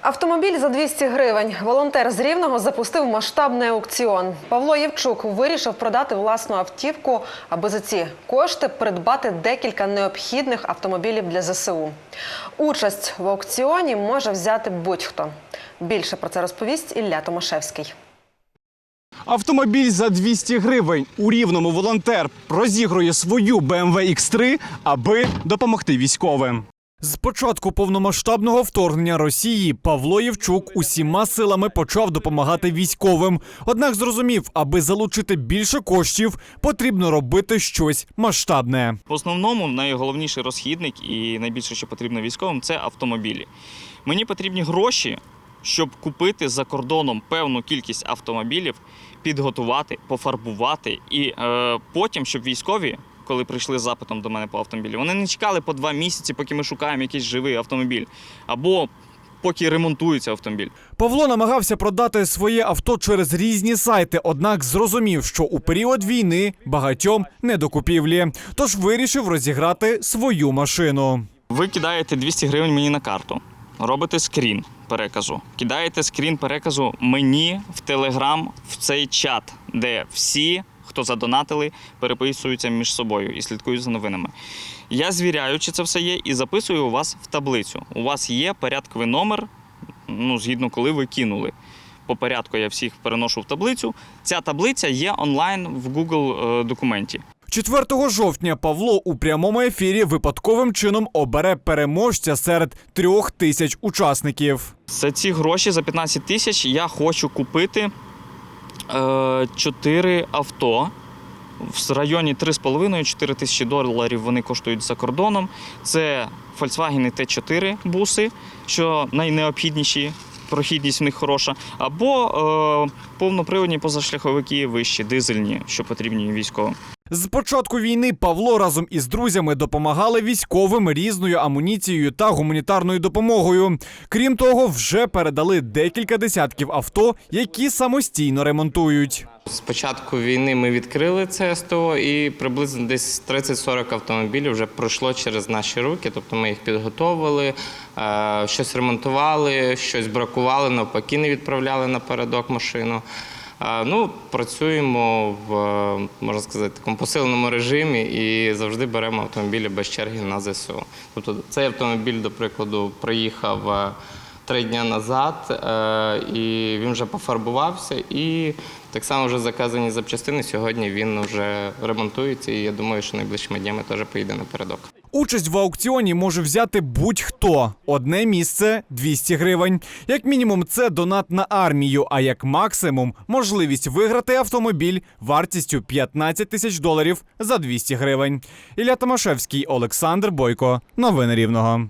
Автомобіль за 200 гривень. Волонтер з Рівного запустив масштабний аукціон. Павло Євчук вирішив продати власну автівку, аби за ці кошти придбати декілька необхідних автомобілів для ЗСУ. Участь в аукціоні може взяти будь-хто. Більше про це розповість Ілля Томашевський. Автомобіль за 200 гривень. У рівному волонтер розігрує свою BMW X3, аби допомогти військовим. З початку повномасштабного вторгнення Росії Павло Євчук усіма силами почав допомагати військовим. Однак зрозумів, аби залучити більше коштів, потрібно робити щось масштабне. В основному найголовніший розхідник і найбільше, що потрібно військовим, це автомобілі. Мені потрібні гроші, щоб купити за кордоном певну кількість автомобілів, підготувати, пофарбувати і е, потім, щоб військові. Коли прийшли з запитом до мене по автомобілю, вони не чекали по два місяці, поки ми шукаємо якийсь живий автомобіль, або поки ремонтується автомобіль. Павло намагався продати своє авто через різні сайти, однак зрозумів, що у період війни багатьом не до купівлі, тож вирішив розіграти свою машину. Ви кидаєте 200 гривень мені на карту, робите скрін переказу, кидаєте скрін переказу мені в Телеграм в цей чат, де всі, хто задонатили, переписуються між собою і слідкують за новинами. Я звіряю, чи це все є, і записую у вас в таблицю. У вас є порядковий номер, ну, згідно коли ви кинули. По порядку я всіх переношу в таблицю. Ця таблиця є онлайн в Google е, документі. 4 жовтня Павло у прямому ефірі випадковим чином обере переможця серед трьох тисяч учасників. За ці гроші за 15 тисяч я хочу купити 4 авто. В районі 3,5-4 тисячі доларів вони коштують за кордоном. Це Volkswagen T4 буси, що найнеобхідніші, прохідність в них хороша, або е, повноприводні позашляховики вищі, дизельні, що потрібні військовим. З початку війни Павло разом із друзями допомагали військовим різною амуніцією та гуманітарною допомогою. Крім того, вже передали декілька десятків авто, які самостійно ремонтують. З початку війни ми відкрили це СТО і приблизно десь 30-40 автомобілів вже пройшло через наші руки. Тобто ми їх підготовили, е, щось ремонтували, щось бракували, навпаки, не відправляли напередок машину. Ну, працюємо в можна сказати такому посиленому режимі і завжди беремо автомобілі без черги на ЗСУ. Тобто цей автомобіль, до прикладу, приїхав е, три дні назад, е, і він вже пофарбувався. І так само вже заказані запчастини. Сьогодні він вже ремонтується, і я думаю, що найближчими днями теж поїде напередок. Участь в аукціоні може взяти будь-хто. Одне місце 200 гривень. Як мінімум, це донат на армію, а як максимум можливість виграти автомобіль вартістю 15 тисяч доларів за 200 гривень. Ілля Томашевський, Олександр Бойко. Новини Рівного.